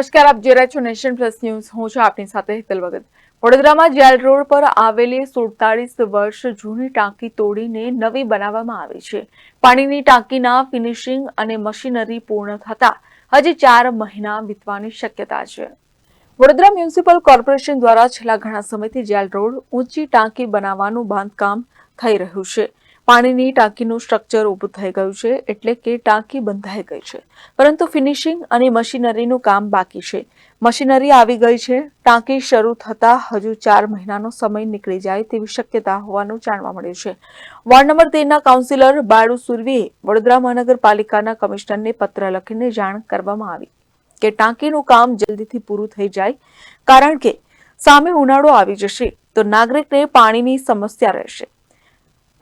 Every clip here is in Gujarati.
નમસ્કાર, આપ જોઈ રહ્યા છો નેશન પ્લસ ન્યૂઝ. હું છું આપની સાથે હેતલ ભગત. વડોદરામાં જેલ રોડ પર આવેલી સુડતાલીસ વર્ષ જૂની ટાંકી તોડીને નવી બનાવવામાં આવી છે. પાણીની ટાંકીના ફિનિશિંગ અને મશીનરી પૂર્ણ થતા હજી ચાર મહિના વીતવાની શક્યતા છે. વડોદરા મ્યુનિસિપલ કોર્પોરેશન દ્વારા છેલ્લા ઘણા સમયથી જેલ રોડ ઊંચી ટાંકી બનાવવાનું બાંધકામ થઈ રહ્યું છે. પાણીની ટાંકીનું સ્ટ્રક્ચર ઊભું થઈ ગયું છે એટલે કે ટાંકી બંધાઈ ગઈ છે. પરંતુ ફિનિશિંગ અને મશીનરીનું કામ બાકી છે. મશીનરી આવી ગઈ છે. ટાંકી શરૂ થતાં હજુ ચાર મહિનાનો સમય નીકળી જાય તેવી શક્યતા હોવાનું જાણવા મળ્યું છે. વોર્ડ નંબર તેરના કાઉન્સિલર બાળુ સુરવીએ વડોદરા મહાનગરપાલિકાના કમિશનરને પત્ર લખીને જાણ કરવામાં આવી કે ટાંકીનું કામ જલ્દીથી પૂરું થઈ જાય કારણ કે સામે ઉનાળો આવી જશે તો નાગરિકને પાણીની સમસ્યા રહેશે.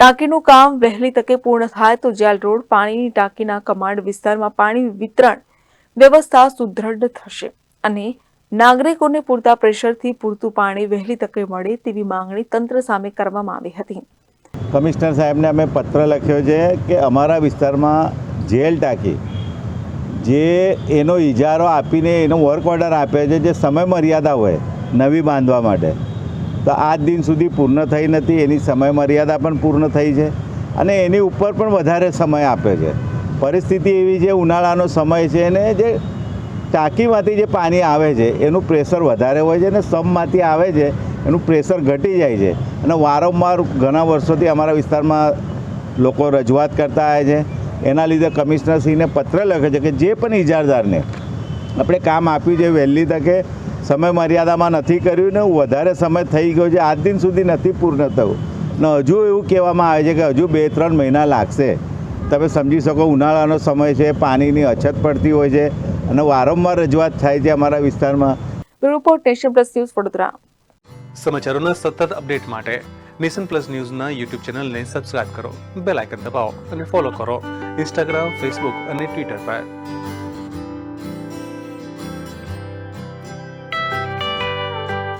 ટાંકીનું કામ વહેલી તકે પૂર્ણ થાય તો જેલ રોડ પાણીની ટાંકીના કમાન્ડ વિસ્તારમાં પાણી વિતરણ વ્યવસ્થા સુદૃઢ થશે અને નાગરિકોને પૂરતા પ્રેશરથી પૂરતું પાણી વહેલી તકે મળે તેવી માંગણી તંત્ર સામે કરવામાં આવી હતી. કમિશનર સાહેબને અમે પત્ર લખ્યો છે કે અમારા વિસ્તારમાં જેલ ટાંકી જે એનો ઇજારો આપીને એનો વર્ક ઓર્ડર આપે છે, જે સમય મર્યાદા હોય નવી બાંધવા માટે. તો આજ દિન સુધી પૂર્ણ થઈ નથી, એની સમય મર્યાદા પણ પૂર્ણ થઈ છે અને એની ઉપર પણ વધારે સમય આપે છે. પરિસ્થિતિ એવી છે, ઉનાળાનો સમય છે અને જે ટાંકીમાંથી જે પાણી આવે છે, એનું પ્રેશર વધારે હોય છે અને સમમાંથી આવે છે, એનું પ્રેશર ઘટી જાય છે. અને વારંવાર ઘણા વર્ષોથી અમારા વિસ્તારમાં લોકો રજૂઆત કરતા આવે છે. એના લીધે કમિશનરશ્રીને પત્ર લખે છે કે જે પણ ઇજારદારને આપણે કામ આપ્યું છે વહેલી તકે સમય મર્યાદામાં નથી કર્યું ને વધારે સમય થઈ ગયો છે. આજ દિન સુધી નથી પૂર્ણ થયું. ને હજુ એવું કહેવામાં આવે છે કે હજુ બે ત્રણ મહિના લાગશે. તમે સમજી શકો ઉનાળાનો સમય છે પાણીની અછત પડતી હોય છે અને વારંવાર રજૂઆત થાય છે અમારા વિસ્તારમાં. Report nation plus news Vadodara. સમાચારોના સતત અપડેટ માટે નેશન પ્લસ ન્યૂઝના યુટ્યુબ ચેનલને સબસ્ક્રાઇબ કરો બેલ આઇકન દબાવો અને ફોલો કરો. ઇન્સ્ટાગ્રામ ફેસબુક અને ટ્વિટર પર.